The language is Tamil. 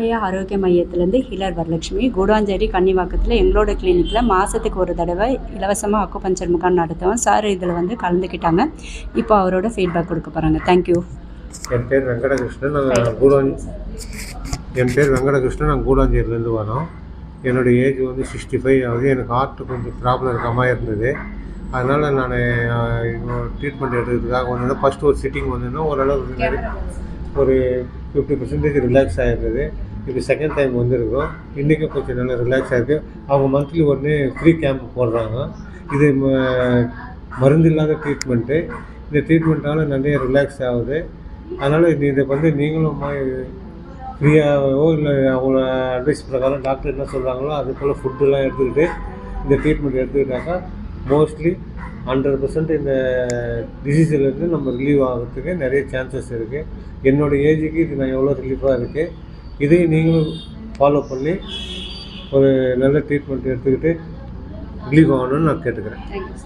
இளைய ஆரோக்கிய மையத்திலேருந்து ஹீலர் வரலட்சுமி கூடாஞ்சேரி கன்னிவாக்கத்தில் எங்களோட கிளினிக்கில் மாதத்துக்கு ஒரு தடவை இலவசமாக அக்குபஞ்சர் முகாம் நடத்துவோம். சார் இதில் வந்து கலந்துக்கிட்டாங்க. இப்போ அவரோட ஃபீட்பேக் கொடுக்க போகிறாங்க தேங்க்யூ என் பேர் வெங்கடகிருஷ்ணன். நாங்கள் கூடாஞ்சி என் பேர் வெங்கடகிருஷ்ணன். நாங்கள் கூடாஞ்சேரியிலேருந்து வரோம். என்னுடைய ஏஜ் வந்து சிக்ஸ்டி ஃபைவ் ஆகுது. எனக்கு ஹார்ட் கொஞ்சம் ப்ராப்ளம் இருக்காமல் இருந்தது. அதனால் நான் ட்ரீட்மெண்ட் எடுக்கிறதுக்காக வந்தேன்னா ஃபஸ்ட்டு ஒரு சிட்டிங் வந்தேன்னா ஓரளவுக்கு ஒரு ஃபிஃப்டி பர்சன்டேஜ் ரிலாக்ஸ் ஆகிருந்தது இப்போ செகண்ட் டைம் வந்திருக்கோம். இன்றைக்கி கொஞ்சம் நல்லா ரிலாக்ஸ் ஆகிருக்கு அவங்க மந்த்லி உடனே ஃப்ரீ கேம்ப் போடுறாங்க. இது ம- மருந்து இல்லாத ட்ரீட்மெண்ட்டு இந்த ட்ரீட்மெண்ட்டால் நிறைய ரிலாக்ஸ் ஆகுது. அதனால் இது இதை வந்து நீங்களும் ஃப்ரீயாகவோ இல்லை அவங்கள அட்வைஸ் பிரகாரம் டாக்டர் என்ன சொல்கிறாங்களோ அது போல் ஃபுட்டெல்லாம் எடுத்துக்கிட்டு இந்த ட்ரீட்மெண்ட் எடுத்துக்கிட்டாக்கா மோஸ்ட்லி ஹண்ட்ரட் பர்சன்ட் இந்த டிசீஸ்லேருந்து நம்ம ரிலீவ் ஆகிறதுக்கு நிறைய சான்சஸ் இருக்குது என்னோடய ஏஜுக்கு இது நான் எவ்வளோ ரிலீஃபாக இருக்குது இதையும் நீங்களும் ஃபாலோ பண்ணி ஒரு நல்ல ட்ரீட்மெண்ட் எடுத்துக்கிட்டு ரிலீவ் ஆகணும்னு நான் கேட்டுக்கிறேன். தேங்க்யூ